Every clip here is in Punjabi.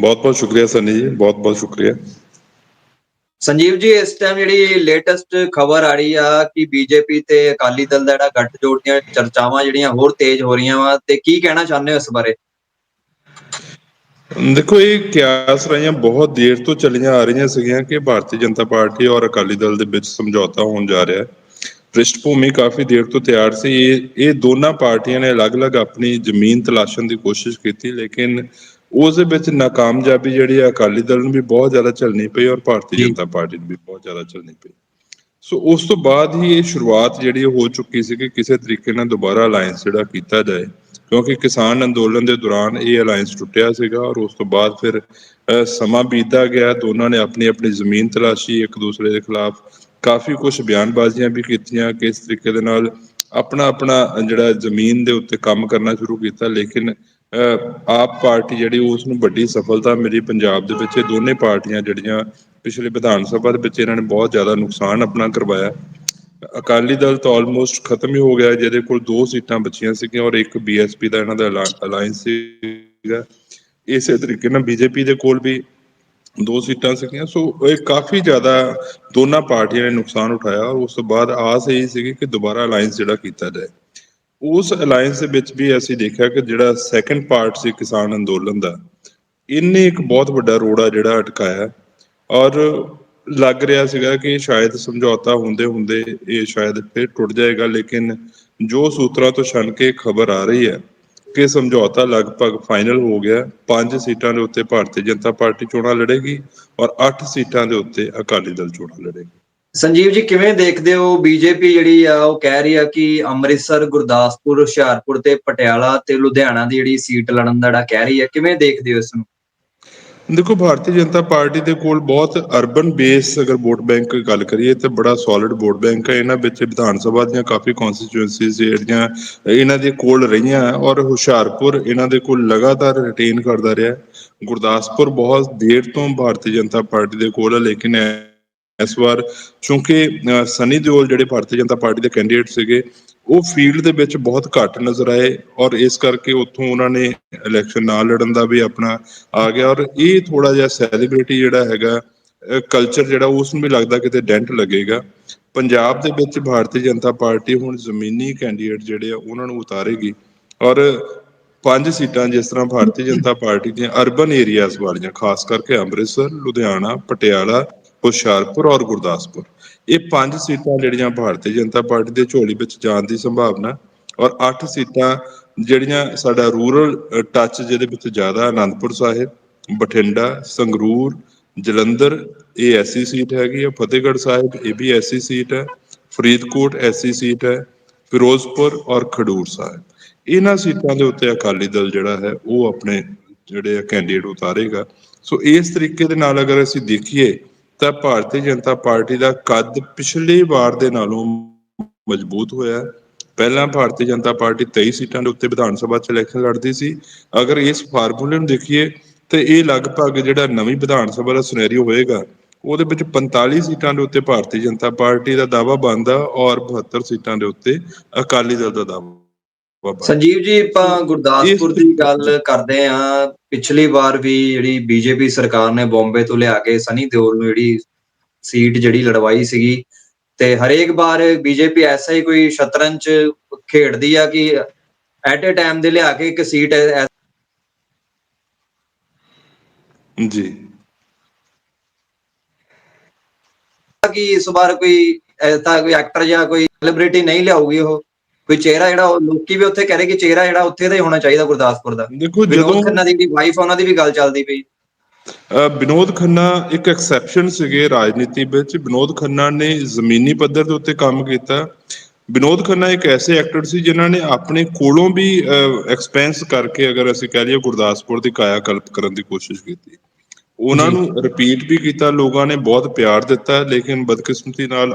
ਬਹੁਤ ਬਹੁਤ ਸ਼ੁਕਰੀਆ ਸਨੀ ਜੀ ਬਹੁਤ ਬਹੁਤ ਸ਼ੁਕਰੀਆ। ਸੰਜੀਵ ਜੀ ਇਸ ਟਾਈਮ ਜਿਹੜੀ ਲੇਟੈਸਟ ਖਬਰ ਆ ਰਹੀ ਆ ਕਿ ਬੀਜੇਪੀ ਤੇ ਅਕਾਲੀ ਦਲ ਦਾ ਜਿਹੜਾ ਗੱਠਜੋੜ ਦੀਆਂ ਚਰਚਾਵਾਂ ਜਿਹੜੀਆਂ ਹੋਰ ਤੇਜ਼ ਹੋ ਰਹੀਆਂ ਵਾ ਤੇ ਕੀ ਕਹਿਣਾ ਚਾਹੁੰਦੇ ਹੋ ਇਸ ਬਾਰੇ? ਦੇਖੋ ਇਹ ਕਿਆਸ ਰਹੀਆਂ ਬਹੁਤ ਦੇਰ ਤੋਂ ਚੱਲੀਆਂ ਆ ਰਹੀਆਂ ਸੀਗੀਆਂ ਕਿ ਭਾਰਤੀ ਜਨਤਾ ਪਾਰਟੀ ਔਰ ਅਕਾਲੀ ਦਲ ਦੇ ਵਿੱਚ ਸਮਝੌਤਾ ਹੋਣ ਜਾ ਰਿਹਾ ਹੈ। ਪ੍ਰਿਸ਼ਠ ਭੂਮੀ ਕਾਫੀ ਦੇਰ ਤੋਂ ਤਿਆਰ ਸੀ। ਇਹ ਇਹ ਦੋਨਾਂ ਪਾਰਟੀਆਂ ਨੇ ਅਲੱਗ-ਅਲੱਗ ਆਪਣੀ ਜ਼ਮੀਨ ਤਲਾਸ਼ਣ ਦੀ ਕੋਸ਼ਿਸ਼ ਕੀਤੀ ਲੇਕਿਨ ਉਸ ਦੇ ਵਿੱਚ ਨਾਕਾਮਯਾਬੀ ਜਿਹੜੀ ਹੈ ਅਕਾਲੀ ਦਲ ਨੂੰ ਵੀ ਬਹੁਤ ਜ਼ਿਆਦਾ ਝੱਲਣੀ ਪਈ ਔਰ ਭਾਰਤੀ। ਜਨਤਾ ਪਾਰਟੀ ਨੂੰ ਵੀ ਬਹੁਤ ਜ਼ਿਆਦਾ ਝੱਲਣੀ ਪਈ ਸੋ ਉਸ ਤੋਂ ਬਾਅਦ ਹੀ ਇਹ ਸ਼ੁਰੂਆਤ ਜਿਹੜੀ ਹੋ ਚੁੱਕੀ ਸੀ ਕਿ ਕਿਸੇ ਤਰੀਕੇ ਨਾਲ ਦੁਬਾਰਾ ਅਲਾਈਅੰਸ ਜਿਹੜਾ ਕੀਤਾ ਜਾਏ ਕਿਉਂਕਿ ਕਿਸਾਨ ਅੰਦੋਲਨ ਦੇ ਦੌਰਾਨ ਇਹ ਅਲਾਈਅੰਸ ਟੁੱਟਿਆ ਸੀਗਾ ਔਰ ਉਸ ਤੋਂ ਬਾਅਦ ਫਿਰ ਸਮਾਂ ਬੀਤਦਾ ਗਿਆ ਦੋਨਾਂ ਨੇ ਆਪਣੀ ਆਪਣੀ ਜ਼ਮੀਨ ਤਲਾਸ਼ੀ ਇੱਕ ਦੂਸਰੇ ਦੇ ਖਿਲਾਫ ਕਾਫੀ ਕੁਝ ਬਿਆਨਬਾਜ਼ੀਆਂ ਵੀ ਕੀਤੀਆਂ ਕਿ ਇਸ ਤਰੀਕੇ ਦੇ ਨਾਲ ਆਪਣਾ ਆਪਣਾ ਜਿਹੜਾ ਜ਼ਮੀਨ ਦੇ ਉੱਤੇ ਕੰਮ ਕਰਨਾ ਸ਼ੁਰੂ ਕੀਤਾ ਲੇਕਿਨ ਆਪ ਪਾਰਟੀ ਜਿਹੜੀ ਉਸ ਨੂੰ ਵੱਡੀ ਸਫਲਤਾ ਮਿਲੀ ਪੰਜਾਬ ਦੇ ਵਿੱਚ, ਇਹ ਦੋਨੇ ਪਾਰਟੀਆਂ ਜਿਹੜੀਆਂ ਪਿਛਲੇ ਵਿਧਾਨ ਸਭਾ ਦੇ ਵਿੱਚ ਇਹਨਾਂ ਨੇ ਬਹੁਤ ਜ਼ਿਆਦਾ ਨੁਕਸਾਨ ਆਪਣਾ ਕਰਵਾਇਆ। ਅਕਾਲੀ ਦਲ ਤਾਂ ਆਲਮੋਸਟ ਖਤਮ ਹੀ ਹੋ ਗਿਆ, ਜਿਹਦੇ ਕੋਲ ਦੋ ਸੀਟਾਂ ਬਚੀਆਂ ਸੀਗੀਆਂ ਔਰ ਇੱਕ ਬੀਐਸਪੀ ਦਾ ਇਹਨਾਂ ਦਾ ਅਲਾਈਅੰਸ ਸੀਗਾ। ਇਸੇ ਤਰੀਕੇ ਨਾਲ ਬੀਜੇਪੀ ਦੇ ਕੋਲ ਵੀ ਦੋ ਸੀਟਾਂ ਸੀਗੀਆਂ। ਸੋ ਇਹ ਕਾਫੀ ਜ਼ਿਆਦਾ ਦੋਨਾਂ ਪਾਰਟੀਆਂ ਨੇ ਨੁਕਸਾਨ ਉਠਾਇਆ ਔਰ ਉਸ ਤੋਂ ਬਾਅਦ ਆਸ ਇਹ ਸੀਗੀ ਕਿ ਦੁਬਾਰਾ ਅਲਾਈਅੰਸ ਜਿਹੜਾ ਕੀਤਾ ਜਾਏ। ਉਸ ਅਲਾਈਅੰਸ ਦੇ ਵਿੱਚ ਵੀ ਅਸੀਂ ਦੇਖਿਆ ਕਿ ਜਿਹੜਾ ਸੈਕੰਡ ਪਾਰਟ ਸੀ ਕਿਸਾਨ ਅੰਦੋਲਨ ਦਾ, ਇਹਨੇ ਇੱਕ ਬਹੁਤ ਵੱਡਾ ਰੋੜਾ ਜਿਹੜਾ ਅਟਕਾਇਆ। ਔਰ ਲੱਗ ਰਿਹਾ ਸੀਗਾ ਕਿ ਸ਼ਾਇਦ ਸਮਝੌਤਾ ਹੁੰਦੇ ਹੁੰਦੇ ਇਹ ਸ਼ਾਇਦ ਫਿਰ ਟੁੱਟ ਜਾਏਗਾ, ਲੇਕਿਨ ਜੋ ਸੂਤਰਾਂ ਤੋਂ ਛਣ ਕੇ ਖਬਰ ਆ ਰਹੀ ਹੈ ਕਿ ਸਮਝੌਤਾ ਲਗਭਗ ਫਾਈਨਲ ਹੋ ਗਿਆ, ਪੰਜ ਸੀਟਾਂ ਦੇ ਉੱਤੇ ਭਾਰਤੀ ਜਨਤਾ ਪਾਰਟੀ ਚੋਣਾਂ ਲੜੇਗੀ ਔਰ 8 ਸੀਟਾਂ ਦੇ ਉੱਤੇ ਅਕਾਲੀ ਦਲ ਚੋਣਾਂ ਲੜੇਗੀ। ਸੰਜੀਵ ਜੀ, ਕਿਵੇਂ ਦੇਖਦੇ ਹੋ ਬੀਜੇਪੀ ਜਿਹੜੀ ਆ, ਉਹ ਕਹਿ ਰਹੀ ਆ ਕਿ ਅੰਮ੍ਰਿਤਸਰ, ਗੁਰਦਾਸਪੁਰ, ਹੁਸ਼ਿਆਰਪੁਰ ਤੇ ਪਟਿਆਲਾ ਤੇ ਲੁਧਿਆਣਾ ਦੀ ਜਿਹੜੀ ਸੀਟ ਲੜਨ ਦਾ ਜਿਹੜਾ ਕਹਿ ਰਹੀ ਹੈ ਕਿਵੇਂ ਦੇਖਦੇ ਹੋ ਇਸ ਨੂੰ? ਦੇਖੋ, ਭਾਰਤੀ ਜਨਤਾ ਪਾਰਟੀ ਦੇ ਕੋਲ ਬਹੁਤ ਅਰਬਨ ਬੇਸ ਅਗਰ ਵੋਟ ਬੈਂਕ ਗੱਲ ਕਰੀਏ ਤੇ ਬੜਾ ਸੋਲਿਡ ਵੋਟ ਬੈਂਕ ਹੈ। ਇਹਨਾਂ ਵਿੱਚ ਵਿਧਾਨ ਸਭਾ ਦੀਆਂ ਕਾਫੀ ਕਨਸਟੀਚੁਐਂਸੀਜ਼ ਜਿਹੜੀਆਂ ਇਹਨਾਂ ਦੇ ਕੋਲ ਰਹੀਆਂ ਔਰ ਹੁਸ਼ਿਆਰਪੁਰ ਇਹਨਾਂ ਦੇ ਕੋਲ ਲਗਾਤਾਰ ਰਿਟੇਨ ਕਰਦਾ ਰਿਹਾ। ਗੁਰਦਾਸਪੁਰ ਬਹੁਤ ਦੇਰ ਤੋਂ ਭਾਰਤੀ ਜਨਤਾ ਪਾਰਟੀ ਦੇ ਕੋਲ ਹੈ ਲੇਕਿਨ ਇਸ ਵਾਰ ਕਿਉਂਕਿ ਅ, ਸਨੀ ਦਿਓਲ ਜਿਹੜੇ ਭਾਰਤੀ ਜਨਤਾ ਪਾਰਟੀ ਦੇ ਕੈਂਡੀਡੇਟ ਸੀਗੇ ਉਹ ਫੀਲਡ ਦੇ ਵਿੱਚ ਬਹੁਤ ਘੱਟ ਨਜ਼ਰ ਆਏ ਔਰ ਇਸ ਕਰਕੇ ਉੱਥੋਂ ਉਹਨਾਂ ਨੇ ਇਲੈਕਸ਼ਨ ਨਾ ਲੜਨ ਦਾ ਵੀ ਆਪਣਾ ਆ ਗਿਆ ਔਰ ਇਹ ਥੋੜਾ ਜਿਹਾ ਸੈਲੀਬ੍ਰਿਟੀ ਜਿਹੜਾ ਹੈਗਾ ਕਲਚਰ ਜਿਹੜਾ ਉਸ ਨੂੰ ਵੀ ਲੱਗਦਾ ਕਿਤੇ ਡੈਂਟ ਲੱਗੇਗਾ। ਪੰਜਾਬ ਦੇ ਵਿੱਚ ਭਾਰਤੀ ਜਨਤਾ ਪਾਰਟੀ ਹੁਣ ਜ਼ਮੀਨੀ ਕੈਂਡੀਡੇਟ ਜਿਹੜੇ ਆ ਉਹਨਾਂ ਨੂੰ ਉਤਾਰੇਗੀ ਔਰ ਪੰਜ ਸੀਟਾਂ ਜਿਸ ਤਰ੍ਹਾਂ ਭਾਰਤੀ ਜਨਤਾ ਪਾਰਟੀ ਦੀਆਂ ਅਰਬਨ ਏਰੀਆਜ਼ ਵਾਲੀਆਂ ਖਾਸ ਕਰਕੇ ਅੰਮ੍ਰਿਤਸਰ ਲੁਧਿਆਣਾ ਪਟਿਆਲਾ ਹੁਸ਼ਿਆਰਪੁਰ ਔਰ ਗੁਰਦਾਸਪੁਰ। ਇਹ ਪੰਜ ਸੀਟਾਂ ਜਿਹੜੀਆਂ ਭਾਰਤੀ ਜਨਤਾ ਪਾਰਟੀ ਦੇ ਝੋਲੀ ਵਿੱਚ ਜਾਣ ਦੀ ਸੰਭਾਵਨਾ ਔਰ 8 ਸੀਟਾਂ ਜਿਹੜੀਆਂ ਸਾਡਾ ਰੂਰਲ ਟੱਚ ਜਿਹਦੇ ਵਿੱਚ ਜ਼ਿਆਦਾ ਆਨੰਦਪੁਰ ਸਾਹਿਬ, ਬਠਿੰਡਾ, ਸੰਗਰੂਰ, ਜਲੰਧਰ, ਇਹ ਐਸੀ ਸੀਟ ਹੈਗੀ ਆ। ਫਤਿਹਗੜ੍ਹ ਸਾਹਿਬ, ਇਹ ਵੀ ਐਸੀ ਸੀਟ ਹੈ। ਫਰੀਦਕੋਟ ਐਸੀ ਸੀਟ ਹੈ। ਫਿਰੋਜ਼ਪੁਰ ਔਰ ਖਡੂਰ ਸਾਹਿਬ। ਇਹਨਾਂ ਸੀਟਾਂ ਦੇ ਉੱਤੇ ਅਕਾਲੀ ਦਲ ਜਿਹੜਾ ਹੈ, ਉਹ ਆਪਣੇ ਜਿਹੜੇ ਕੈਂਡੀਡੇਟ ਉਤਾਰੇਗਾ। ਸੋ ਇਸ ਤਰੀਕੇ ਦੇ ਨਾਲ ਅਗਰ ਅਸੀਂ ਦੇਖੀਏ ਤਾਂ ਭਾਰਤੀ ਜਨਤਾ ਪਾਰਟੀ ਦਾ ਕੱਦ ਪਿਛਲੀ ਵਾਰ ਦੇ ਨਾਲੋਂ ਮਜ਼ਬੂਤ ਹੋਇਆ ਪਹਿਲਾਂ ਭਾਰਤੀ ਜਨਤਾ ਪਾਰਟੀ 23 ਸੀਟਾਂ ਦੇ ਉੱਤੇ ਵਿਧਾਨ ਸਭਾ 'ਚ ਇਲੈਕਸ਼ਨ ਲੜਦੀ ਸੀ। ਅਗਰ ਇਸ ਫਾਰਮੂਲੇ ਨੂੰ ਦੇਖੀਏ ਤੇ ਇਹ ਲਗਭਗ ਜਿਹੜਾ ਨਵੀਂ ਵਿਧਾਨ ਸਭਾ ਦਾ ਸਿਨੈਰੀਓ ਹੋਏਗਾ, ਉਹਦੇ ਵਿੱਚ 45 ਸੀਟਾਂ ਦੇ ਉੱਤੇ ਭਾਰਤੀ ਜਨਤਾ ਪਾਰਟੀ ਦਾ ਦਾਵਾ ਬਣਦਾ ਔਰ 72 ਸੀਟਾਂ ਦੇ ਉੱਤੇ ਅਕਾਲੀ ਦਲ ਦਾ ਦਾਵਾ ਬਣਦਾ ਸੰਜੀਵ ਜੀ ਆਪਾਂ ਗੁਰਦਾਸਪੁਰ ਦੀ ਗੱਲ ਕਰਦੇ ਆ ਪਿਛਲੀ ਵਾਰ ਵੀ ਜਿਹੜੀ ਬੀਜੇਪੀ ਸਰਕਾਰ ਨੇ ਬੰਬੇ ਤੋਂ ਲਿਆ ਕੇ ਸਨੀ ਦਿਓਲ ਨੂੰ ਜਿਹੜੀ ਸੀਟ ਜਿਹੜੀ ਲੜਵਾਈ ਸੀਗੀ ਤੇ ਹਰੇਕ ਵਾਰ ਬੀਜੇਪੀ ਐਸਾ ਹੀ ਕੋਈ ਸ਼ਤਰੰਜ ਖੇਡਦੀ ਆ ਕਿ ਐਟ ਅ ਟਾਈਮ ਦੇ ਲਿਆ ਕੇ ਇੱਕ ਸੀਟ ਜੀ। ਕਿ ਇਸ ਵਾਰ ਕੋਈ ਐਸਾ ਕੋਈ ਐਕਟਰ ਜਾਂ ਕੋਈ ਸੈਲੀਬ੍ਰਿਟੀ ਨਹੀਂ ਲਿਆਊਗੀ ਉਹ? ਕੋਈ ਚਿਹਰਾ ਜਿਹੜਾ ਉਹ ਲੋਕੀ ਵੀ ਉੱਥੇ ਕਹਿ ਰਹੇ ਕਿ ਚਿਹਰਾ ਜਿਹੜਾ ਉੱਥੇ ਦਾ ਹੀ ਹੋਣਾ ਚਾਹੀਦਾ ਗੁਰਦਾਸਪੁਰ ਦਾ। ਦੇਖੋ ਜਦੋਂ ਖੰਨਾ ਦੀ ਜਿਹੜੀ ਵਾਈਫ ਉਹਨਾਂ ਦੀ ਵੀ ਗੱਲ ਚੱਲਦੀ ਪਈ। ਵਿਨੋਦ ਖੰਨਾ ਇੱਕ ਐਕਸੈਪਸ਼ਨ ਸੀਗੇ ਰਾਜਨੀਤੀ ਵਿੱਚ। ਵਿਨੋਦ ਖੰਨਾ ਨੇ ਜ਼ਮੀਨੀ ਪੱਧਰ ਦੇ ਉੱਤੇ ਕੰਮ ਕੀਤਾ। ਵਿਨੋਦ ਖੰਨਾ ਇੱਕ ਐਸੇ ਐਕਟਰ ਸੀ ਜਿਨ੍ਹਾਂ ਨੇ ਆਪਣੇ ਕੋਲੋਂ ਵੀ ਐਕਸਪੈਂਸ ਕਰਕੇ ਅਗਰ ਅਸੀਂ ਕਹਿ ਲਈਏ ਗੁਰਦਾਸਪੁਰ ਦੀ ਕਾਇਆ ਕਲਪ ਕਰਨ ਦੀ ਕੋਸ਼ਿਸ਼ ਕੀਤੀ। ਉਹਨਾਂ। ਨੂੰ ਰਿਪੀਟ ਵੀ ਕੀਤਾ ਲੋਕਾਂ ਨੇ ਬਹੁਤ ਪਿਆਰ ਦਿੱਤਾ ਲੇਕਿਨ ਬਦਕਿਸਮਤੀ ਨਾਲ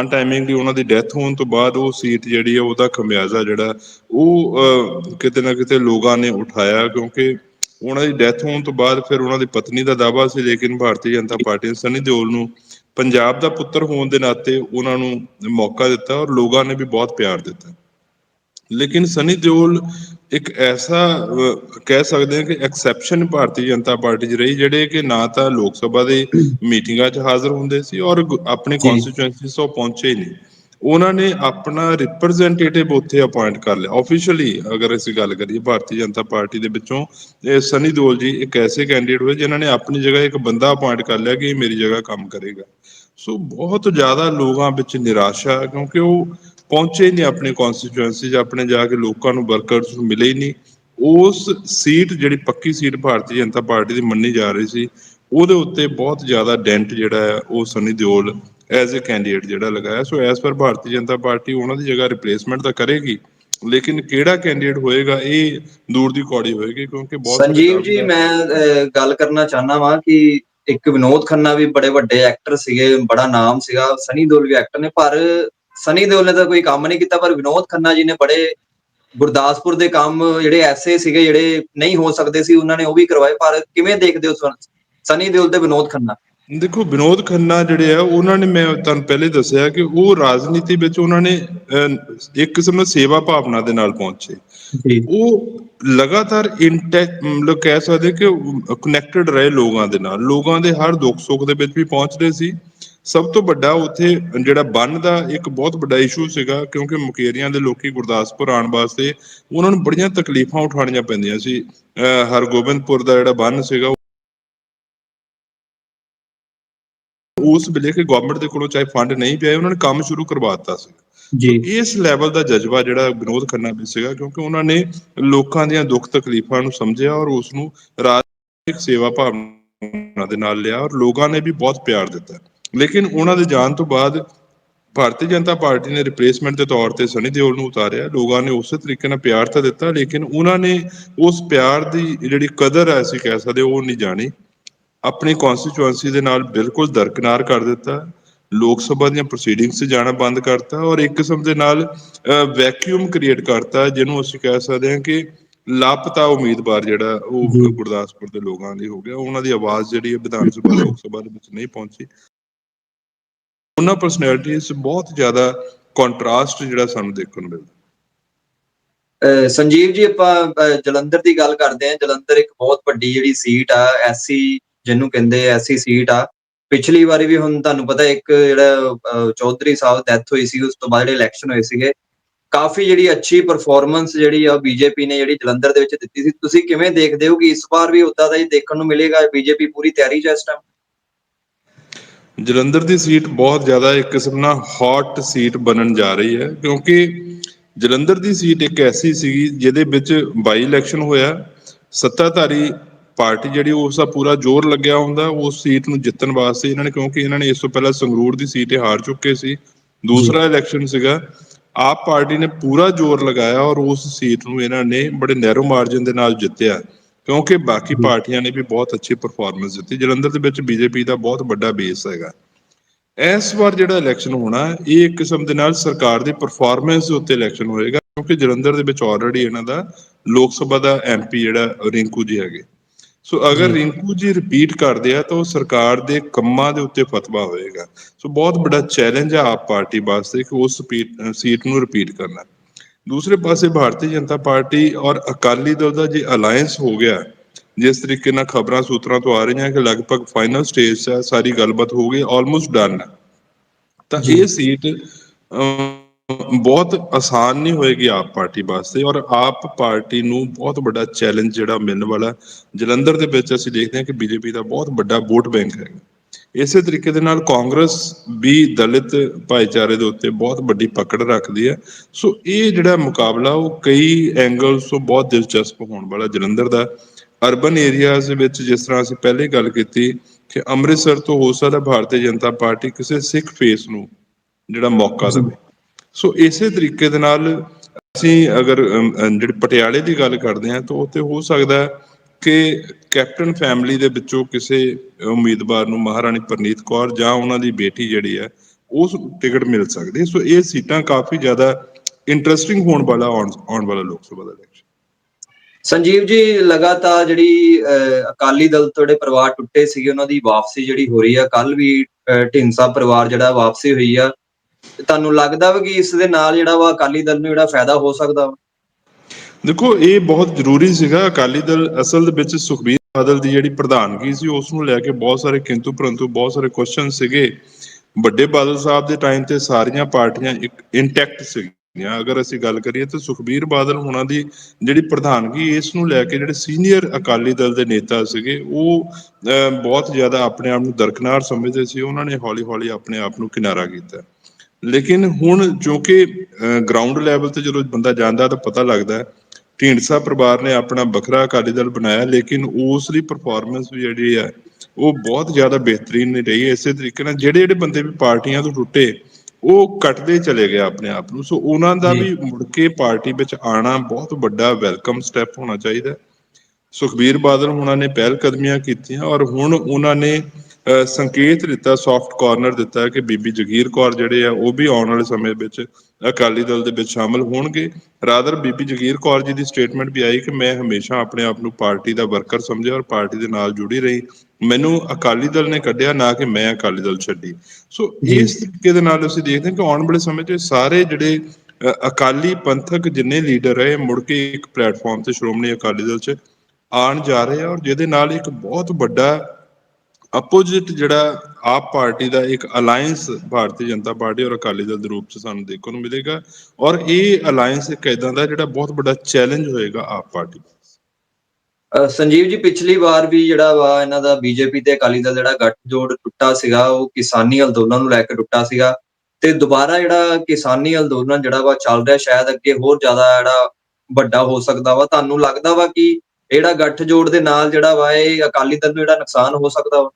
ਅਨ ਟਾਈਮਿੰਗਲੀ ਉਹਨਾਂ ਦੀ ਡੈਥ ਹੋਣ ਤੋਂ ਬਾਅਦ ਉਹ ਸੀਟ ਜਿਹੜੀ ਹੈ ਉਹਦਾ ਖਮਿਆਜ਼ਾ ਜਿਹੜਾ ਉਹ ਕਿਤੇ ਨਾ ਕਿਤੇ ਲੋਕਾਂ ਨੇ ਉਠਾਇਆ ਕਿਉਂਕਿ ਉਹਨਾਂ ਦੀ ਡੈਥ ਹੋਣ ਤੋਂ ਬਾਅਦ ਫਿਰ ਉਹਨਾਂ ਦੀ ਪਤਨੀ ਦਾ ਦਾਵਾ ਸੀ ਲੇਕਿਨ ਭਾਰਤੀ ਜਨਤਾ ਪਾਰਟੀ ਨੇ ਸਨੀ ਦਿਓਲ ਨੂੰ ਪੰਜਾਬ ਦਾ ਪੁੱਤਰ ਹੋਣ ਦੇ ਨਾਤੇ ਉਹਨਾਂ ਨੂੰ ਮੌਕਾ ਦਿੱਤਾ ਔਰ ਲੋਕਾਂ ਨੇ ਵੀ ਬਹੁਤ ਪਿਆਰ ਦਿੱਤਾ ਲੇਕਿਨ ਸਨੀ ਦਿਓਲ ਇੱਕ ਐਸਾ ਕਹਿ ਸਕਦੇ ਹਾਂ ਕਿ ਐਕਸੈਪਸ਼ਨ ਭਾਰਤੀ ਜਨਤਾ ਪਾਰਟੀ 'ਚ ਰਹੀ ਜਿਹੜੇ ਕਿ ਨਾ ਤਾਂ ਲੋਕ ਸਭਾ ਦੇ ਮੀਟਿੰਗਾਂ 'ਚ ਹਾਜ਼ਰ ਹੁੰਦੇ ਸੀ ਔਰ ਆਪਣੀ। ਕਨਸਟੀਚੁਐਂਸੀ ਤੋਂ ਪਹੁੰਚੇ ਹੀ ਨਹੀਂ। ਉਹਨਾਂ ਨੇ ਆਪਣਾ ਰਿਪਰੈਜ਼ੈਂਟੇਟਿਵ ਉੱਥੇ ਅਪਾਇੰਟ ਕਰ ਲਿਆ। ਆਫੀਸ਼ੀਅਲੀ ਅਗਰ ਅਸੀਂ ਗੱਲ ਕਰੀਏ ਭਾਰਤੀ ਜਨਤਾ ਪਾਰਟੀ ਦੇ ਵਿੱਚੋਂ ਇਹ ਸਨੀ ਦਿਓਲ ਜੀ ਇੱਕ ਐਸੇ ਕੈਂਡੀਡੇਟ ਹੋਏ ਜਿਨ੍ਹਾਂ ਨੇ ਆਪਣੀ ਜਗ੍ਹਾ ਇੱਕ ਬੰਦਾ ਅਪਾਇੰਟ ਕਰ ਲਿਆ ਕਿ ਇਹ ਮੇਰੀ ਜਗ੍ਹਾ ਕੰਮ ਕਰੇਗਾ। ਸੋ ਬਹੁਤ ਜ਼ਿਆਦਾ ਲੋਕਾਂ ਵਿੱਚ ਨਿਰਾਸ਼ਾ ਕਿਉਂਕਿ ਉਹ ਪਹੁੰਚੇ ਨਹੀਂ ਆਪਣੀ ਕਨਸਟੀਚੁਐਂਸੀ 'ਚ ਆਪਣੇ ਜਾ ਕੇ ਲੋਕਾਂ ਨੂੰ ਵਰਕਰਸ ਨੂੰ ਮਿਲੇ ਹੀ ਨਹੀਂ ਉਸ ਸੀਟ ਜਿਹੜੀ ਪੱਕੀ ਸੀਟ ਭਾਰਤੀ ਜਨਤਾ ਪਾਰਟੀ ਦੀ ਮੰਨੀ ਜਾ ਰਹੀ ਸੀ ਉਹਦੇ ਉੱਤੇ ਬਹੁਤ ਜ਼ਿਆਦਾ ਡੈਂਟ ਜਿਹੜਾ ਹੈ ਉਹ Sunny Deol as a candidate ਜਿਹੜਾ ਲਗਾਇਆ ਸੋ ਐਸ ਪਰ ਭਾਰਤੀ ਜਨਤਾ ਪਾਰਟੀ ਉਹਨਾਂ ਦੀ ਜਗ੍ਹਾ ਰਿਪਲੇਸਮੈਂਟ ਤਾਂ ਕਰੇਗੀ ਲੇਕਿਨ ਕਿਹੜਾ ਕੈਂਡੀਡੇਟ ਹੋਏਗਾ ਇਹ ਦੂਰ ਦੀ ਕੌੜੀ ਹੋਏਗੀ ਕਿਉਂਕਿ ਬਹੁਤ ਸੰਜੀਵ ਜੀ। ਮੈਂ ਗੱਲ ਕਰਨਾ ਚਾਹਨਾ ਵਾਂ ਕਿ ਇੱਕ ਵਿਨੋਦ ਖੰਨਾ ਵੀ ਬੜੇ ਵੱਡੇ ਐਕਟਰ ਸੀਗੇ ਬੜਾ ਨਾਮ ਸੀਗਾ ਸਨੀ ਦਿਓਲ ਵੀ ਐਕਟਰ ਨੇ ਪਰ ਸਨੀ ਦਿਓਲ ਨੇ ਤਾਂ ਕੋਈ ਕੰਮ ਨਹੀਂ ਕੀਤਾ ਪਰ ਵਿਨੋਦ ਖੰਨਾ ਜੀ ਨੇ ਬੜੇ ਗੁਰਦਾਸਪੁਰ ਦੇ ਕੰਮ ਜਿਹੜੇ ਐਸੇ ਸੀਗੇ ਜਿਹੜੇ ਨਹੀਂ ਹੋ ਸਕਦੇ ਸੀ ਉਹਨਾਂ ਨੇ ਉਹ ਵੀ ਕਰਵਾਏ ਪਰ ਕਿਵੇਂ ਦੇਖਦੇ ਹੋ ਸਨ- ਦਿਓਲ ਤੇ ਵਿਨੋਦ ਖੰਨਾ? ਦੇਖੋ ਵਿਨੋਦ ਖੰਨਾ ਜਿਹੜੇ ਆ ਉਹਨਾਂ ਨੇ ਮੈਂ ਤੁਹਾਨੂੰ ਪਹਿਲੇ ਦੱਸਿਆ ਕਿ ਉਹ ਰਾਜਨੀਤੀ ਵਿੱਚ ਉਹਨਾਂ ਨੇ ਇੱਕ ਕਿਸਮ ਦਾ ਸੇਵਾ ਭਾਵਨਾ ਦੇ ਨਾਲ ਪਹੁੰਚੇ। ਉਹ ਲਗਾਤਾਰ ਇੰਟੈਕ ਮਤਲਬ ਕਹਿ ਸਕਦੇ ਕਿ ਕਨੈਕਟਡ ਰਹੇ ਲੋਕਾਂ ਦੇ ਨਾਲ। ਲੋਕਾਂ ਦੇ ਹਰ ਦੁੱਖ ਸੁੱਖ ਦੇ ਵਿੱਚ ਵੀ ਪਹੁੰਚਦੇ ਸੀ। ਸਭ ਤੋਂ ਵੱਡਾ ਉੱਥੇ ਜਿਹੜਾ ਬੰਨ ਦਾ ਇੱਕ ਬਹੁਤ ਵੱਡਾ ਇਸ਼ੂ ਸੀਗਾ ਕਿਉਂਕਿ ਮੁਕੇਰੀਆਂ ਦੇ ਲੋਕੀ ਗੁਰਦਾਸਪੁਰ ਆਉਣ ਵਾਸਤੇ ਉਹਨਾਂ ਨੂੰ ਬੜੀਆਂ ਤਕਲੀਫਾਂ ਉਠਾਉਣੀਆਂ ਪੈਂਦੀਆਂ ਸੀ। ਹਰਗੋਬਿੰਦਪੁਰ ਦਾ ਜਿਹੜਾ ਬੰਨ ਸੀਗਾ ਉਸ ਵੇਲੇ ਕਿ ਗਵਰਨਮੈਂਟ ਦੇ ਕੋਲੋਂ ਚਾਹੇ ਫੰਡ ਨਹੀਂ ਪਿਆ ਉਹਨਾਂ ਨੇ ਕੰਮ ਸ਼ੁਰੂ ਕਰਵਾ ਦਿੱਤਾ ਸੀ। ਜੀ। ਇਸ ਲੈਵਲ ਦਾ ਜਜ਼ਬਾ ਜਿਹੜਾ ਵਿਨੋਦ ਖੰਨਾ ਵਿੱਚ ਸੀਗਾ ਕਿਉਂਕਿ ਉਹਨਾਂ ਨੇ ਲੋਕਾਂ ਦੀਆਂ ਦੁੱਖ ਤਕਲੀਫਾਂ ਨੂੰ ਸਮਝਿਆ ਔਰ ਉਸ ਨੂੰ ਰਾਜਨੀਤਿਕ ਸੇਵਾ ਭਾਵਨਾ ਦੇ ਨਾਲ ਲਿਆ ਔਰ ਲੋਕਾਂ ਨੇ ਵੀ ਬਹੁਤ ਪਿਆਰ ਦਿੱਤਾ। ਲੇਕਿਨ ਉਹਨਾਂ ਦੇ ਜਾਣ ਤੋਂ ਬਾਅਦ ਭਾਰਤੀ ਜਨਤਾ ਪਾਰਟੀ ਨੇ ਰਿਪਲੇਸਮੈਂਟ ਦੇ ਤੌਰ ਤੇ ਸਨੀ ਦਿਓਲ ਨੂੰ ਉਤਾਰਿਆ। ਲੋਕਾਂ ਨੇ ਉਸੇ ਤਰੀਕੇ ਨਾਲ ਪਿਆਰ ਤਾਂ ਦਿੱਤਾ ਲੇਕਿਨ ਉਹਨਾਂ ਨੇ ਉਸ ਪਿਆਰ ਦੀ ਜਿਹੜੀ ਕਦਰ ਹੈ ਅਸੀਂ ਕਹਿ ਸਕਦੇ ਉਹ ਨਹੀਂ ਜਾਣੀ। ਆਪਣੀ ਕਨਸਟੀਚੁਐਂਸੀ ਦੇ ਨਾਲ ਬਿਲਕੁਲ ਦਰਕਨਾਰ ਕਰ ਦਿੱਤਾ। ਲੋਕ ਸਭਾ ਦੀਆਂ ਪ੍ਰੋਸੀਡਿੰਗਸ 'ਚ ਜਾਣਾ ਬੰਦ ਕਰਤਾ ਔਰ ਇੱਕ ਕਿਸਮ ਦੇ ਨਾਲ ਵੈਕਿਊਮ ਕ੍ਰੀਏਟ ਕਰਤਾ ਜਿਹਨੂੰ ਅਸੀਂ ਕਹਿ ਸਕਦੇ ਹਾਂ ਕਿ ਲਾਪਤਾ ਉਮੀਦਵਾਰ ਜਿਹੜਾ ਉਹ। ਗੁਰਦਾਸਪੁਰ ਦੇ ਲੋਕਾਂ ਲਈ ਹੋ ਗਿਆ। ਉਹਨਾਂ ਦੀ ਆਵਾਜ਼ ਜਿਹੜੀ ਹੈ ਵਿਧਾਨ ਸਭਾ ਲੋਕ ਸਭਾ ਦੇ ਵਿੱਚ ਨਹੀਂ ਪਹੁੰਚੀ। ਉਹਨਾਂ ਪਰਸਨੈਲਿਟੀਜ਼ ਬਹੁਤ ਜ਼ਿਆਦਾ ਕੰਟਰਾਸਟ ਜਿਹੜਾ ਸਾਨੂੰ ਦੇਖਣ ਨੂੰ ਮਿਲਦਾ। ਸੰਜੀਵ ਜੀ, ਆਪਾਂ ਜਲੰਧਰ ਦੀ ਗੱਲ ਕਰਦੇ ਹਾਂ। ਜਲੰਧਰ ਇੱਕ ਬਹੁਤ ਵੱਡੀ ਜਿਹੜੀ ਸੀਟ ਆ ਐਸਸੀ ਜਿਹਨੂੰ ਕਹਿੰਦੇ ਐਸਸੀ ਸੀਟ ਆ। ਪਿਛਲੀ ਵਾਰੀ ਵੀ ਹੁਣ ਤੁਹਾਨੂੰ ਪਤਾ ਇੱਕ ਜਿਹੜਾ ਚੌਧਰੀ ਸਾਹਿਬ ਡੈਥ ਹੋਈ ਸੀ, ਉਸ ਤੋਂ ਬਾਅਦ ਜਿਹੜੇ ਇਲੈਕਸ਼ਨ ਹੋਏ ਸੀਗੇ। ਕਾਫੀ ਜਿਹੜੀ ਅੱਛੀ ਪਰਫਾਰਮੈਂਸ ਜਿਹੜੀ ਆ ਬੀਜੇਪੀ ਨੇ ਜਿਹੜੀ ਜਲੰਧਰ ਦੇ ਵਿੱਚ ਦਿੱਤੀ ਸੀ। ਤੁਸੀਂ ਕਿਵੇਂ ਦੇਖਦੇ ਹੋ ਕਿ ਇਸ ਵਾਰ ਵੀ ਉਦਾਂ ਦਾ ਹੀ ਦੇਖਣ ਨੂੰ ਮਿਲੇਗਾ? ਬੀਜੇਪੀ ਪੂਰੀ ਤਿਆਰੀ 'ਚ ਇਸ ਟਾਈਮ ਜਲੰਧਰ ਦੀ ਸੀਟ ਬਹੁਤ ਜ਼ਿਆਦਾ ਇੱਕ ਕਿਸਮ ਨਾਲ ਹੌਟ ਸੀਟ ਬਣਨ ਜਾ ਰਹੀ ਹੈ ਕਿਉਂਕਿ ਜਲੰਧਰ ਦੀ ਸੀਟ ਇੱਕ ਐਸੀ ਸੀਗੀ ਜਿਹਦੇ ਵਿੱਚ ਬਾਈ ਇਲੈਕਸ਼ਨ ਹੋਇਆ ਸੱਤਾਧਾਰੀ ਪਾਰਟੀ ਜਿਹੜੀ ਉਸ ਦਾ ਪੂਰਾ ਜ਼ੋਰ ਲੱਗਿਆ ਹੁੰਦਾ ਉਸ ਸੀਟ ਨੂੰ ਜਿੱਤਣ ਵਾਸਤੇ ਇਹਨਾਂ ਨੇ ਕਿਉਂਕਿ ਇਹਨਾਂ ਨੇ ਇਸ ਤੋਂ ਪਹਿਲਾਂ ਸੰਗਰੂਰ ਦੀ ਸੀਟ ਹਾਰ ਚੁੱਕੇ ਸੀ। ਦੂਸਰਾ ਇਲੈਕਸ਼ਨ ਸੀਗਾ ਆਪ ਪਾਰਟੀ ਨੇ ਪੂਰਾ ਜ਼ੋਰ ਲਗਾਇਆ ਔਰ ਉਸ ਸੀਟ ਨੂੰ ਇਹਨਾਂ ਨੇ ਬੜੇ ਨੈਰੋ ਮਾਰਜਨ ਦੇ ਨਾਲ ਜਿੱਤਿਆ। ਕਿਉਂਕਿ ਬਾਕੀ ਪਾਰਟੀਆਂ ਨੇ ਵੀ ਬਹੁਤ ਅੱਛੀ ਪਰਫਾਰਮੈਂਸ ਦਿੱਤੀ। ਜਲੰਧਰ ਦੇ ਵਿੱਚ ਬੀਜੇਪੀ ਦਾ ਬਹੁਤ ਵੱਡਾ ਬੇਸ ਹੈਗਾ। ਇਸ ਵਾਰ ਜਿਹੜਾ ਇਲੈਕਸ਼ਨ ਹੋਣਾ ਇਹ ਇੱਕ ਕਿਸਮ ਦੇ ਨਾਲ ਸਰਕਾਰ ਦੀ ਪਰਫਾਰਮੈਂਸ ਦੇ ਉੱਤੇ ਇਲੈਕਸ਼ਨ ਹੋਏਗਾ ਕਿਉਂਕਿ ਜਲੰਧਰ ਦੇ ਵਿੱਚ ਆਲਰੇਡੀ ਇਹਨਾਂ ਦਾ ਲੋਕ ਸਭਾ ਦਾ ਐਮਪੀ ਜਿਹੜਾ ਰਿੰਕੂ ਜੀ ਹੈਗੇ। ਸੋ ਅਗਰ। ਰਿੰਕੂ ਜੀ ਰਿਪੀਟ ਕਰਦੇ ਆ ਤਾਂ ਉਹ ਸਰਕਾਰ ਦੇ ਕੰਮਾਂ ਦੇ ਉੱਤੇ ਫਤਵਾ ਹੋਏਗਾ। ਸੋ ਬਹੁਤ ਵੱਡਾ ਚੈਲੰਜ ਆ ਆਪ ਪਾਰਟੀ ਵਾਸਤੇ ਕਿ ਉਸ ਸੀਟ ਨੂੰ ਰਿਪੀਟ ਕਰਨਾ। ਦੂਸਰੇ ਪਾਸੇ ਭਾਰਤੀ ਜਨਤਾ ਪਾਰਟੀ ਔਰ ਅਕਾਲੀ ਦਲ ਦਾ ਜੇ ਅਲਾਈਅੰਸ ਹੋ ਗਿਆ ਜਿਸ ਤਰੀਕੇ ਨਾਲ ਖਬਰਾਂ ਸੂਤਰਾਂ ਤੋਂ ਆ ਰਹੀਆਂ ਕਿ ਲਗਭਗ ਫਾਈਨਲ ਸਟੇਜ 'ਚ ਹੈ ਸਾਰੀ ਗੱਲਬਾਤ ਹੋ ਗਈ ਆਲਮੋਸਟ ਡਨ ਹੈ ਤਾਂ। ਇਹ ਸੀਟ ਬਹੁਤ ਆਸਾਨ ਨਹੀਂ ਹੋਏਗੀ ਆਪ ਪਾਰਟੀ ਵਾਸਤੇ ਔਰ ਆਪ ਪਾਰਟੀ ਨੂੰ ਬਹੁਤ ਵੱਡਾ ਚੈਲੰਜ ਜਿਹੜਾ ਮਿਲਣ ਵਾਲਾ ਜਲੰਧਰ ਦੇ ਵਿੱਚ ਅਸੀਂ ਦੇਖਦੇ ਹਾਂ ਕਿ ਬੀਜੇਪੀ ਦਾ ਬਹੁਤ ਵੱਡਾ ਵੋਟ ਬੈਂਕ ਹੈ ਇਸੇ ਤਰੀਕੇ ਦੇ ਨਾਲ ਕਾਂਗਰਸ ਵੀ ਦਲਿਤ ਭਾਈਚਾਰੇ ਦੇ ਉੱਤੇ ਬਹੁਤ ਵੱਡੀ ਪਕੜ ਰੱਖਦੀ ਹੈ ਸੋ ਇਹ ਜਿਹੜਾ ਮੁਕਾਬਲਾ ਉਹ ਕਈ ਐਂਗਲਸ ਤੋਂ ਬਹੁਤ ਦਿਲਚਸਪ ਹੋਣ ਵਾਲਾ ਜਲੰਧਰ ਦਾ ਅਰਬਨ ਏਰੀਆਜ਼ ਦੇ ਵਿੱਚ ਜਿਸ ਤਰ੍ਹਾਂ ਅਸੀਂ ਪਹਿਲੇ ਗੱਲ ਕੀਤੀ ਕਿ ਅੰਮ੍ਰਿਤਸਰ ਤੋਂ ਹੋ ਸਕਦਾ ਭਾਰਤੀ ਜਨਤਾ ਪਾਰਟੀ ਕਿਸੇ ਸਿੱਖ ਫੇਸ ਨੂੰ ਜਿਹੜਾ ਮੌਕਾ। ਦੇਵੇ ਸੋ ਇਸੇ ਤਰੀਕੇ ਦੇ ਨਾਲ ਅਸੀਂ ਅਗਰ ਜਿਹੜੀ ਪਟਿਆਲੇ ਦੀ ਗੱਲ ਕਰਦੇ ਹਾਂ ਤਾਂ ਉੱਥੇ ਹੋ ਸਕਦਾ ਹੈ ਕਿ ਕੈਪਟਨ ਫੈਮਿਲੀ ਦੇ ਵਿੱਚੋਂ ਕਿਸੇ ਉਮੀਦਵਾਰ ਨੂੰ ਮਹਾਰਾਣੀ ਪ੍ਰਨੀਤ ਕੌਰ ਜਾਂ ਉਹਨਾਂ ਦੀ ਬੇਟੀ ਜਿਹੜੀ ਹੈ ਉਸ ਟਿਕਟ ਮਿਲ ਸਕਦੀ ਹੈ। ਸੋ ਇਹ ਸੀਟਾਂ ਕਾਫੀ ਜ਼ਿਆਦਾ ਇੰਟਰਸਟਿੰਗ ਹੋਣ ਵਾਲਾ ਆਉਣ ਵਾਲਾ ਲੋਕ ਸਭਾ ਦਾ ਇਲੈਕਸ਼ਨ ਸੰਜੀਵ ਜੀ ਲਗਾਤਾਰ ਜਿਹੜੀ ਅਹ, ਅਕਾਲੀ ਦਲ ਤੋਂ ਜਿਹੜੇ ਪਰਿਵਾਰ ਟੁੱਟੇ ਸੀਗੇ ਉਹਨਾਂ ਦੀ ਵਾਪਸੀ ਜਿਹੜੀ ਹੋ ਰਹੀ ਆ ਕੱਲ ਵੀ ਅਹ, ਢੀਂਡਸਾ ਪਰਿਵਾਰ ਜਿਹੜਾ ਵਾਪਸੀ ਹੋਈ ਆ। ਤੁਹਾਨੂੰ ਲੱਗਦਾ ਵਾ ਕਿ ਇਸ ਦੇ ਨਾਲ ਜਿਹੜਾ ਵਾ ਅਕਾਲੀ ਦਲ ਨੂੰ ਜਿਹੜਾ ਫਾਇਦਾ ਹੋ ਸਕਦਾ ਵਾ? ਦੇਖੋ, ਇਹ ਬਹੁਤ ਜ਼ਰੂਰੀ ਸੀਗਾ। ਅਕਾਲੀ ਦਲ ਅਸਲ ਦੇ ਵਿੱਚ ਸੁਖਬੀਰ ਬਾਦਲ ਦੀ ਜਿਹੜੀ ਪ੍ਰਧਾਨਗੀ ਸੀ, ਉਸ ਨੂੰ ਲੈ ਕੇ ਬਹੁਤ ਸਾਰੇ ਕਿੰਤੂ ਪਰੰਤੂ, ਬਹੁਤ ਸਾਰੇ ਕੁਐਸਚਨ ਸੀਗੇ। ਵੱਡੇ ਬਾਦਲ ਸਾਹਿਬ ਦੇ ਟਾਈਮ ਤੇ ਸਾਰੀਆਂ ਪਾਰਟੀਆਂ ਇੱਕ ਇੰਟੈਕਟ ਸੀਗੀਆਂ। ਅਗਰ ਅਸੀਂ ਗੱਲ ਕਰੀਏ ਤਾਂ ਸੁਖਬੀਰ ਬਾਦਲ ਹੁਣਾਂ ਦੀ ਜਿਹੜੀ ਪ੍ਰਧਾਨਗੀ, ਇਸ ਨੂੰ ਲੈ ਕੇ ਜਿਹੜੇ ਸੀਨੀਅਰ ਅਕਾਲੀ ਦਲ ਦੇ ਨੇਤਾ ਸੀਗੇ, ਉਹ ਬਹੁਤ ਜ਼ਿਆਦਾ ਆਪਣੇ ਆਪ ਨੂੰ ਦਰਕਨਾਰ ਸਮਝਦੇ ਸੀ। ਉਹਨਾਂ ਨੇ ਹੌਲੀ ਹੌਲੀ ਆਪਣੇ ਆਪ ਨੂੰ ਕਿਨਾਰਾ ਕੀਤਾ। ਲੇਕਿਨ ਹੁਣ ਜੋ ਕਿ ਗਰਾਊਂਡ ਲੈਵਲ ਤੇ ਜਦੋਂ ਬੰਦਾ ਜਾਂਦਾ ਤਾਂ ਪਤਾ ਲੱਗਦਾ ਹੈ ਢੀਂਡਸਾ ਪਰਿਵਾਰ ਨੇ ਆਪਣਾ ਵੱਖਰਾ ਅਕਾਲੀ ਦਲ ਬਣਾਇਆ ਲੇਕਿਨ ਉਸ ਦੀ ਪਰਫਾਰਮੈਂਸ ਵੀ ਜਿਹੜੀ ਹੈ ਉਹ ਬਹੁਤ ਜ਼ਿਆਦਾ ਬਿਹਤਰੀਨ ਨਹੀਂ ਰਹੀ ਇਸੇ ਤਰੀਕੇ ਨਾਲ ਜਿਹੜੇ ਜਿਹੜੇ ਬੰਦੇ ਵੀ ਪਾਰਟੀਆਂ ਤੋਂ ਟੁੱਟੇ ਉਹ ਕੱਟਦੇ ਚਲੇ ਗਏ ਆਪਣੇ ਆਪ ਨੂੰ ਸੋ ਉਹਨਾਂ ਦਾ। ਵੀ ਮੁੜ ਕੇ ਪਾਰਟੀ ਵਿੱਚ ਆਣਾ ਬਹੁਤ ਵੱਡਾ ਵੈਲਕਮ ਸਟੈਪ ਹੋਣਾ ਚਾਹੀਦਾ। ਸੁਖਬੀਰ ਬਾਦਲ ਉਹਨਾਂ ਨੇ ਪਹਿਲ ਕਦਮੀਆਂ ਕੀਤੀਆਂ ਔਰ ਹੁਣ ਉਹਨਾਂ ਨੇ ਸੰਕੇਤ ਦਿੱਤਾ ਸੌਫਟ ਕਾਰਨਰ ਦਿੱਤਾ ਕਿ ਬੀਬੀ ਜਗੀਰ ਕੌਰ ਜਿਹੜੇ ਆ ਉਹ ਵੀ ਆਉਣ ਵਾਲੇ ਸਮੇਂ ਵਿੱਚ ਅਕਾਲੀ ਦਲ ਦੇ ਵਿੱਚ ਸ਼ਾਮਲ ਹੋਣਗੇ। ਰਾਦਰ ਬੀਬੀ ਜਗੀਰ ਕੌਰ ਜੀ ਦੀ ਸਟੇਟਮੈਂਟ ਵੀ ਆਈ ਕਿ ਮੈਂ ਹਮੇਸ਼ਾ ਆਪਣੇ ਆਪ ਨੂੰ ਪਾਰਟੀ ਦਾ ਵਰਕਰ ਸਮਝਿਆ ਔਰ ਪਾਰਟੀ ਦੇ ਨਾਲ ਜੁੜੀ ਰਹੀ। ਮੈਨੂੰ ਅਕਾਲੀ ਦਲ ਨੇ ਕੱਢਿਆ ਨਾ ਕਿ ਮੈਂ ਅਕਾਲੀ ਦਲ ਛੱਡੀ। ਸੋ। ਇਸ ਤਰੀਕੇ ਦੇ ਨਾਲ ਅਸੀਂ ਦੇਖਦੇ ਹਾਂ ਕਿ ਆਉਣ ਵਾਲੇ ਸਮੇਂ 'ਚ ਸਾਰੇ ਜਿਹੜੇ ਅਕਾਲੀ ਪੰਥਕ ਜਿੰਨੇ ਲੀਡਰ ਰਹੇ ਮੁੜ ਕੇ ਇੱਕ ਪਲੇਟਫਾਰਮ ਤੇ ਸ਼੍ਰੋਮਣੀ ਅਕਾਲੀ ਦਲ 'ਚ ਆਉਣ ਜਾ ਰਹੇ ਆ ਔਰ ਜਿਹਦੇ ਨਾਲ ਇੱਕ ਬਹੁਤ ਵੱਡਾ ਅਪੋਜੀਟ ਜਿਹੜਾ ਆਪ ਪਾਰਟੀ ਦਾ ਇੱਕ ਅਲਾਈਅੰਸ ਭਾਰਤੀ ਜਨਤਾ ਪਾਰਟੀ ਔਰ ਅਕਾਲੀ ਦਲ ਦੇ ਰੂਪ 'ਚ ਸਾਨੂੰ ਦੇਖਣ ਨੂੰ ਮਿਲੇਗਾ ਔਰ ਇਹ ਅਲਾਈਅੰਸ ਇੱਕ ਇਦਾਂ ਦਾ ਜਿਹੜਾ ਬਹੁਤ ਵੱਡਾ ਚੈਲੰਜ ਹੋਏਗਾ ਆਪ ਪਾਰਟੀ ਸੰਜੀਵ ਜੀ, ਪਿਛਲੀ ਵਾਰ ਵੀ ਜਿਹੜਾ ਵਾ ਇਹਨਾਂ ਦਾ ਬੀਜੇਪੀ ਤੇ ਅਕਾਲੀ ਦਲ ਜਿਹੜਾ ਗੱਠਜੋੜ ਟੁੱਟਾ ਸੀਗਾ, ਉਹ ਕਿਸਾਨੀ ਅੰਦੋਲਨ ਨੂੰ ਲੈ ਕੇ ਟੁੱਟਾ ਸੀਗਾ ਤੇ ਦੁਬਾਰਾ ਜਿਹੜਾ ਕਿਸਾਨੀ ਅੰਦੋਲਨ ਜਿਹੜਾ ਵਾ ਚੱਲ ਰਿਹਾ, ਸ਼ਾਇਦ ਅੱਗੇ ਹੋਰ ਜ਼ਿਆਦਾ ਜਿਹੜਾ ਵੱਡਾ ਹੋ ਸਕਦਾ ਵਾ। ਤੁਹਾਨੂੰ ਲੱਗਦਾ ਵਾ ਕਿ ਜਿਹੜਾ ਗੱਠਜੋੜ ਦੇ ਨਾਲ ਜਿਹੜਾ ਵਾ, ਇਹ ਅਕਾਲੀ ਦਲ ਨੂੰ ਜਿਹੜਾ ਨੁਕਸਾਨ ਹੋ ਸਕਦਾ ਵਾ?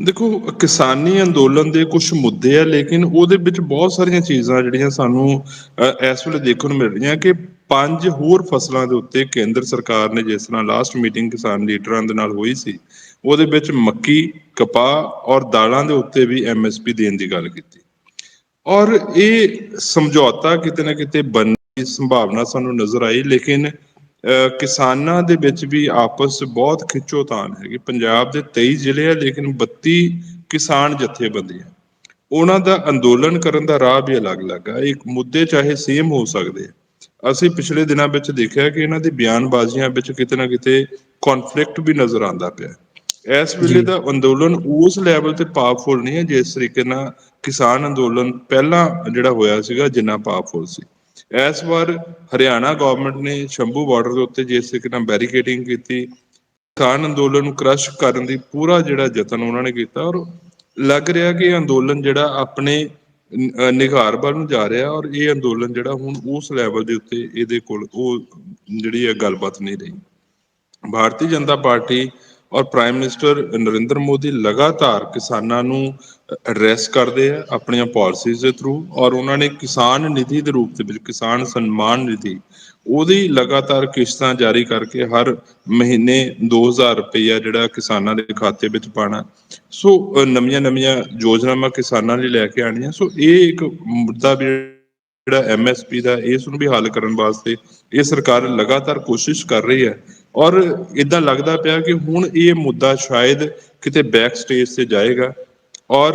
ਦੇਖੋ, ਕਿਸਾਨੀ ਅੰਦੋਲਨ ਦੇ ਕੁਝ ਮੁੱਦੇ ਆ, ਲੇਕਿਨ ਉਹਦੇ ਵਿੱਚ ਬਹੁਤ ਸਾਰੀਆਂ ਚੀਜ਼ਾਂ ਜਿਹੜੀਆਂ ਸਾਨੂੰ ਇਸ ਵੇਲੇ ਦੇਖਣ ਨੂੰ ਮਿਲ ਰਹੀਆਂ ਕਿ ਪੰਜ ਹੋਰ ਫਸਲਾਂ ਦੇ ਉੱਤੇ ਕੇਂਦਰ ਸਰਕਾਰ ਨੇ ਜਿਸ ਤਰ੍ਹਾਂ ਲਾਸਟ ਮੀਟਿੰਗ ਕਿਸਾਨ ਲੀਡਰਾਂ ਦੇ ਨਾਲ ਹੋਈ ਸੀ, ਉਹਦੇ ਵਿੱਚ ਮੱਕੀ, ਕਪਾਹ ਔਰ ਦਾਲਾਂ ਦੇ ਉੱਤੇ ਵੀ ਐਮਐਸਪੀ ਦੇਣ ਦੀ ਗੱਲ ਕੀਤੀ। ਔਰ ਇਹ ਸਮਝੌਤਾ ਕਿਤੇ ਨਾ ਕਿਤੇ ਬਣਨ ਦੀ ਸੰਭਾਵਨਾ ਸਾਨੂੰ ਨਜ਼ਰ ਆਈ, ਲੇਕਿਨ ਕਿਸਾਨਾਂ ਦੇ ਵਿੱਚ ਵੀ ਆਪਸ ਬਹੁਤ ਖਿੱਚੋਤਾਣ ਹੈਗੀ। ਪੰਜਾਬ ਦੇ 23 ਜ਼ਿਲ੍ਹੇ ਆ ਲੇਕਿਨ 32 ਕਿਸਾਨ ਜਥੇਬੰਦੀਆਂ ਉਹਨਾਂ ਦਾ ਅੰਦੋਲਨ ਕਰਨ ਦਾ ਰਾਹ ਵੀ ਅਲੱਗ-ਅਲੱਗ ਆ। ਇੱਕ ਮੁੱਦੇ ਚਾਹੇ ਸੇਮ ਹੋ ਸਕਦੇ ਆ। ਅਸੀਂ ਪਿਛਲੇ ਦਿਨਾਂ ਵਿੱਚ ਦੇਖਿਆ ਕਿ ਇਹਨਾਂ ਦੀ ਬਿਆਨਬਾਜ਼ੀਆਂ ਵਿੱਚ ਕਿਤੇ ਨਾ ਕਿਤੇ ਕਨਫਲਿਕਟ ਵੀ ਨਜ਼ਰ ਆਉਂਦਾ ਪਿਆ। ਇਸ ਵੇਲੇ। ਦਾ ਅੰਦੋਲਨ ਉਸ ਲੈਵਲ ਤੇ ਪਾਵਰਫੁਲ ਨਹੀਂ ਹੈ ਜਿਸ ਤਰੀਕੇ ਨਾਲ ਕਿਸਾਨ ਅੰਦੋਲਨ ਪਹਿਲਾਂ ਜਿਹੜਾ ਹੋਇਆ ਸੀਗਾ ਜਿੰਨਾ ਪਾਵਰਫੁਲ ਸੀ। ਇਸ ਵਾਰ ਹਰਿਆਣਾ ਗਵਰਨਮੈਂਟ ਨੇ ਸ਼ੰਭੂ ਬਾਰਡਰ ਦੇ ਉੱਤੇ ਜਿਸ ਤਰੀਕੇ ਨਾਲ ਬੈਰੀਕੇਡਿੰਗ ਕੀਤੀ, ਕਿਸਾਨ ਅੰਦੋਲਨ ਨੂੰ ਕ੍ਰਸ਼ ਕਰਨ ਦੀ ਪੂਰਾ ਜਿਹੜਾ ਯਤਨ ਉਹਨਾਂ ਨੇ ਕੀਤਾ ਔਰ ਲੱਗ ਰਿਹਾ ਕਿ ਇਹ ਅੰਦੋਲਨ ਜਿਹੜਾ ਆਪਣੇ ਨਿਘਾਰ ਵੱਲ ਨੂੰ ਜਾ ਰਿਹਾ ਔਰ ਇਹ ਅੰਦੋਲਨ ਜਿਹੜਾ ਹੁਣ ਉਸ ਲੈਵਲ ਦੇ ਉੱਤੇ ਇਹਦੇ ਕੋਲ ਉਹ ਜਿਹੜੀ ਹੈ ਗੱਲਬਾਤ ਨਹੀਂ ਰਹੀ। ਭਾਰਤੀ ਜਨਤਾ ਪਾਰਟੀ ਔਰ ਪ੍ਰਾਈਮ ਮਿਨਿਸਟਰ ਨਰਿੰਦਰ ਮੋਦੀ ਲਗਾਤਾਰ ਕਿਸਾਨਾਂ ਨੂੰ ਐਡਰੈਸ ਕਰਦੇ ਆ ਆਪਣੀਆਂ ਪਾਲਿਸੀਜ਼ ਦੇ ਥਰੂ ਔਰ ਉਹਨਾਂ ਨੇ ਕਿਸਾਨ ਨਿਧੀ ਦੇ ਰੂਪ ਦੇ ਵਿੱਚ ਕਿਸਾਨ ਸਨਮਾਨ ਨਿਧੀ ਉਹਦੀ ਲਗਾਤਾਰ ਕਿਸ਼ਤਾਂ ਜਾਰੀ ਕਰਕੇ ਹਰ ਮਹੀਨੇ 2000 ਰੁਪਈਆ ਜਿਹੜਾ ਕਿਸਾਨਾਂ ਦੇ ਖਾਤੇ ਵਿੱਚ ਪਾਣਾ ਸੋ ਨਵੀਆਂ ਨਵੀਆਂ ਯੋਜਨਾਵਾਂ ਕਿਸਾਨਾਂ ਲਈ ਲੈ ਕੇ ਆਣੀਆਂ ਸੋ, ਇਹ ਇੱਕ ਮੁੱਦਾ ਵੀ ਜਿਹੜਾ ਐਮਐਸਪੀ ਦਾ ਇਸ ਨੂੰ ਵੀ ਹੱਲ ਕਰਨ ਵਾਸਤੇ ਇਹ ਸਰਕਾਰ ਲਗਾਤਾਰ ਕੋਸ਼ਿਸ਼ ਕਰ ਰਹੀ ਹੈ। ਔਰ ਇਦਾਂ ਲੱਗਦਾ ਪਿਆ ਕਿ ਹੁਣ ਇਹ ਮੁੱਦਾ ਸ਼ਾਇਦ ਕਿਤੇ ਬੈਕ ਸਟੇਜ ਤੇ ਜਾਏਗਾ। ਔਰ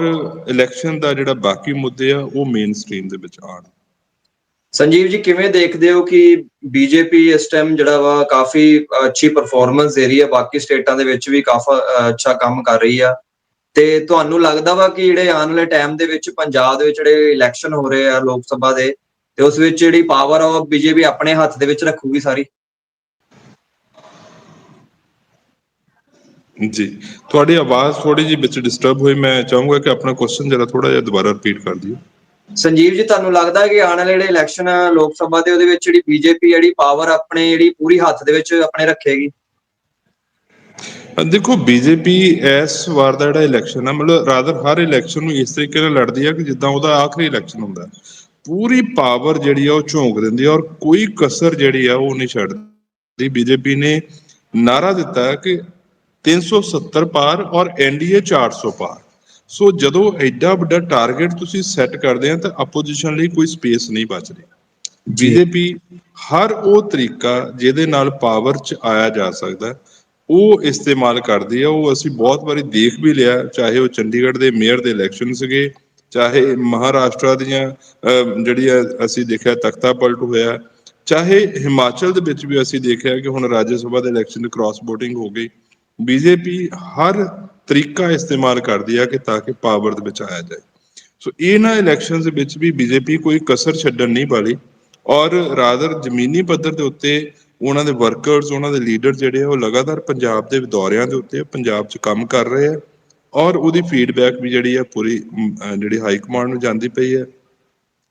ਇਲੈਕਸ਼ਨ ਦਾ ਜਿਹੜਾ ਬਾਕੀ ਮੁੱਦੇ ਆ, ਉਹ ਮੇਨ ਸਟ੍ਰੀਮ ਦੇ ਵਿੱਚ ਆਣ ਸੰਜੀਵ ਜੀ, ਕਿਵੇਂ ਦੇਖਦੇ ਹੋ ਕਿ ਬੀਜੇਪੀ ਇਸ ਟਾਈਮ ਜਿਹੜਾ ਵਾ ਕਾਫੀ ਅੱਛੀ ਪਰਫਾਰਮੈਂਸ ਦੇ ਰਹੀ ਹੈ ਬਾਕੀ ਸਟੇਟਾਂ ਦੇ ਵਿੱਚ ਵੀ ਕਾਫੀ ਅੱਛਾ ਕੰਮ ਕਰ ਰਹੀ ਆ? ਤੇ ਤੁਹਾਨੂੰ ਲੱਗਦਾ ਵਾ ਕਿ ਜਿਹੜੇ ਆਉਣ ਵਾਲੇ ਟਾਈਮ ਦੇ ਵਿੱਚ ਪੰਜਾਬ ਦੇ ਵਿੱਚ ਜਿਹੜੇ ਇਲੈਕਸ਼ਨ ਹੋ ਰਹੇ ਆ ਲੋਕ ਸਭਾ ਦੇ, ਤੇ ਉਸ ਵਿੱਚ ਜਿਹੜੀ ਪਾਵਰ ਆ ਬੀਜੇਪੀ ਆਪਣੇ ਹੱਥ ਦੇ ਵਿੱਚ ਰੱਖੂਗੀ ਸਾਰੀ? ਜੀ। ਤੁਹਾਡੀ ਆਵਾਜ਼ ਥੋੜੀ ਜਿਹੀ ਵਿੱਚ ਡਿਸਟਰਬ ਹੋਈ ਮੈਂ ਚਾਹੂੰਗਾ ਕਿ ਆਪਣਾ ਕੁਐਸਚਨ ਜਰਾ ਥੋੜਾ ਜਿਹਾ ਦੁਬਾਰਾ ਰਿਪੀਟ ਕਰ ਦਿਓ। ਸੰਜੀਵ ਜੀ ਤੁਹਾਨੂੰ ਲੱਗਦਾ ਹੈ ਕਿ ਆਉਣ ਵਾਲੇ ਜਿਹੜੇ ਇਲੈਕਸ਼ਨ ਲੋਕ ਸਭਾ ਦੇ ਉਹਦੇ ਵਿੱਚ ਜਿਹੜੀ ਬੀਜੇਪੀ ਜਿਹੜੀ ਪਾਵਰ ਆਪਣੇ ਜਿਹੜੀ ਪੂਰੀ ਹੱਥ ਦੇ ਵਿੱਚ ਆਪਣੇ ਰੱਖੇਗੀ? ਦੇਖੋ ਬੀਜੇਪੀ ਇਸ ਵਾਰ ਦਾ ਜਿਹੜਾ ਇਲੈਕਸ਼ਨ ਹੈ ਮਤਲਬ ਰਾਦਰ ਹਰ ਇਲੈਕਸ਼ਨ ਨੂੰ ਇਸ ਤਰੀਕੇ ਨਾਲ ਲੜਦੀ ਹੈ ਕਿ ਜਿੱਦਾਂ ਉਹਦਾ ਆਖਰੀ ਇਲੈਕਸ਼ਨ ਹੁੰਦਾ। ਪੂਰੀ ਪਾਵਰ ਜਿਹੜੀ ਆ ਉਹ ਝੋਂਕ ਦਿੰਦੀ ਹੈ ਔਰ ਕੋਈ ਕਸਰ ਜਿਹੜੀ ਆ ਉਹ ਨਹੀਂ ਛੱਡਦੀ। ਬੀਜੇਪੀ ਨੇ ਨਾਰਾ ਦਿੱਤਾ ਕਿ 370 ਪਾਰ ਔਰ ਐਨਡੀਏ 400 ਪਾਰ ਸੋ ਜਦੋਂ ਐਡਾ ਵੱਡਾ ਟਾਰਗੇਟ ਤੁਸੀਂ ਸੈੱਟ ਕਰਦੇ ਆ ਤਾਂ ਆਪੋਜੀਸ਼ਨ ਲਈ ਕੋਈ ਸਪੇਸ ਨਹੀਂ ਬਚ ਰਹੀ ਜੀ। ਬੀਜੇਪੀ ਹਰ ਉਹ ਤਰੀਕਾ ਜਿਹਦੇ ਨਾਲ ਪਾਵਰ 'ਚ ਆਇਆ ਜਾ ਸਕਦਾ ਉਹ ਇਸਤੇਮਾਲ ਕਰਦੀ ਹੈ ਉਹ ਅਸੀਂ ਬਹੁਤ ਵਾਰੀ ਦੇਖ ਵੀ ਲਿਆ ਚਾਹੇ ਉਹ ਚੰਡੀਗੜ੍ਹ ਦੇ ਮੇਅਰ ਦੇ ਇਲੈਕਸ਼ਨ ਸੀਗੇ ਚਾਹੇ ਮਹਾਰਾਸ਼ਟਰ ਦੀਆਂ ਜਿਹੜੀਆਂ ਅਸੀਂ ਦੇਖਿਆ ਤਖਤਾ ਪਲਟ ਹੋਇਆ ਚਾਹੇ ਹਿਮਾਚਲ ਦੇ ਵਿੱਚ ਵੀ ਅਸੀਂ ਦੇਖਿਆ ਕਿ ਹੁਣ ਰਾਜ ਸਭਾ ਦੇ ਇਲੈਕਸ਼ਨ ਦੀ ਕ੍ਰਾਸ VOTING ਹੋ ਗਈ ਬੀਜੇਪੀ ਹਰ ਤਰੀਕਾ ਇਸਤੇਮਾਲ ਕਰਦੀ ਹੈ ਕਿ ਤਾਂ ਕਿ ਪਾਵਰ ਦੇ ਵਿੱਚ ਆਇਆ ਜਾਏ। ਸੋ ਇਹਨਾਂ ਇਲੈਕਸ਼ਨਸ ਦੇ ਵਿੱਚ ਵੀ ਬੀਜੇਪੀ ਕੋਈ ਕਸਰ ਛੱਡਣ ਨਹੀਂ ਵਾਲੀ ਔਰ ਰਾਦਰ ਜ਼ਮੀਨੀ ਪੱਧਰ ਦੇ ਉੱਤੇ ਉਹਨਾਂ ਦੇ ਵਰਕਰਸ ਉਹਨਾਂ ਦੇ ਲੀਡਰ ਜਿਹੜੇ ਆ, ਉਹ ਲਗਾਤਾਰ ਪੰਜਾਬ ਦੇ ਦੌਰਿਆਂ ਦੇ ਉੱਤੇ ਪੰਜਾਬ 'ਚ ਕੰਮ ਕਰ ਰਹੇ ਆ ਔਰ ਉਹਦੀ ਫੀਡਬੈਕ ਵੀ ਜਿਹੜੀ ਆ ਪੂਰੀ ਜਿਹੜੀ ਹਾਈ ਕਮਾਂਡ ਨੂੰ ਜਾਂਦੀ ਪਈ ਹੈ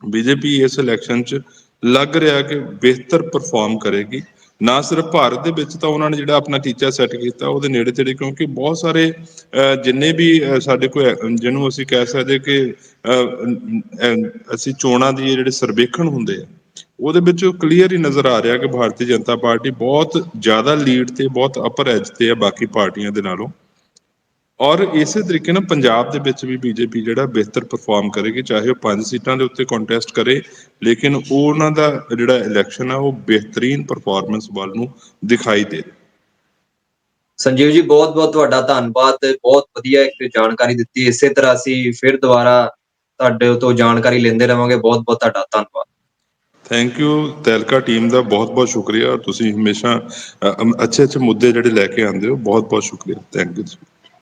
ਬੀਜੇਪੀ ਇਸ ਇਲੈਕਸ਼ਨ 'ਚ ਲੱਗ ਰਿਹਾ ਕਿ ਬਿਹਤਰ ਪਰਫਾਰਮ ਕਰੇਗੀ। ਨਾ ਸਿਰਫ ਭਾਰਤ ਦੇ ਵਿੱਚ ਤਾਂ ਉਹਨਾਂ ਨੇ ਜਿਹੜਾ ਆਪਣਾ ਟੀਚਾ ਸੈੱਟ ਕੀਤਾ, ਉਹਦੇ ਨੇੜੇ ਤੇੜੇ ਕਿਉਂਕਿ ਬਹੁਤ ਸਾਰੇ ਜਿੰਨੇ ਵੀ ਸਾਡੇ ਕੋਲ ਜਿਹਨੂੰ ਅਸੀਂ ਕਹਿ ਸਕਦੇ ਕਿ ਅਸੀਂ ਚੋਣਾਂ ਦੀ ਜਿਹੜੇ ਸਰਵੇਖਣ ਹੁੰਦੇ ਆ, ਉਹਦੇ ਵਿੱਚ ਕਲੀਅਰ ਹੀ ਨਜ਼ਰ ਆ ਰਿਹਾ ਕਿ ਭਾਰਤੀ ਜਨਤਾ ਪਾਰਟੀ ਬਹੁਤ ਜ਼ਿਆਦਾ ਲੀਡ ਤੇ, ਬਹੁਤ ਅਪਰ ਐਜ ਤੇ ਆ ਬਾਕੀ ਪਾਰਟੀਆਂ ਦੇ ਨਾਲੋਂ। ਔਰ ਇਸੇ ਤਰੀਕੇ ਨਾਲ ਪੰਜਾਬ ਦੇ ਵਿੱਚ ਵੀ ਬੀਜੇਪੀ ਜਿਹੜਾ ਬਿਹਤਰ ਪਰਫਾਰਮ ਕਰੇਗੀ ਚਾਹੇ ਉਹ ਪੰਜ ਸੀਟਾਂ ਦੇ ਉੱਤੇ ਕੰਟੈਸਟ ਕਰੇ ਲੇਕਿਨ ਉਹ ਉਹਨਾਂ ਦਾ ਜਿਹੜਾ ਇਲੈਕਸ਼ਨ ਆ ਉਹ ਬਿਹਤਰੀਨ ਪਰਫਾਰਮੈਂਸ ਵੱਲ ਨੂੰ ਦਿਖਾਈ ਦੇ। ਸੰਜੀਵ ਜੀ ਬਹੁਤ ਬਹੁਤ ਤੁਹਾਡਾ ਧੰਨਵਾਦ ਬਹੁਤ ਵਧੀਆ ਇੱਕ ਜਾਣਕਾਰੀ ਦਿੱਤੀ। ਇਸੇ ਤਰ੍ਹਾਂ ਅਸੀਂ ਫਿਰ ਦੁਬਾਰਾ ਤੁਹਾਡੇ ਤੋਂ ਜਾਣਕਾਰੀ ਲੈਂਦੇ ਰਵਾਂਗੇ। ਬਹੁਤ ਬਹੁਤ ਤੁਹਾਡਾ ਧੰਨਵਾਦ। ਥੈਂਕ ਯੂ ਤੈਲਕਾ ਟੀਮ ਦਾ ਬਹੁਤ ਬਹੁਤ ਸ਼ੁਕਰੀਆ। ਤੁਸੀਂ ਹਮੇਸ਼ਾ ਅੱਛੇ ਅੱਛੇ ਮੁੱਦੇ ਜਿਹੜੇ ਲੈ ਕੇ ਆਉਂਦੇ ਹੋ ਬਹੁਤ ਬਹੁਤ ਸ਼ੁਕਰੀਆ। Thank you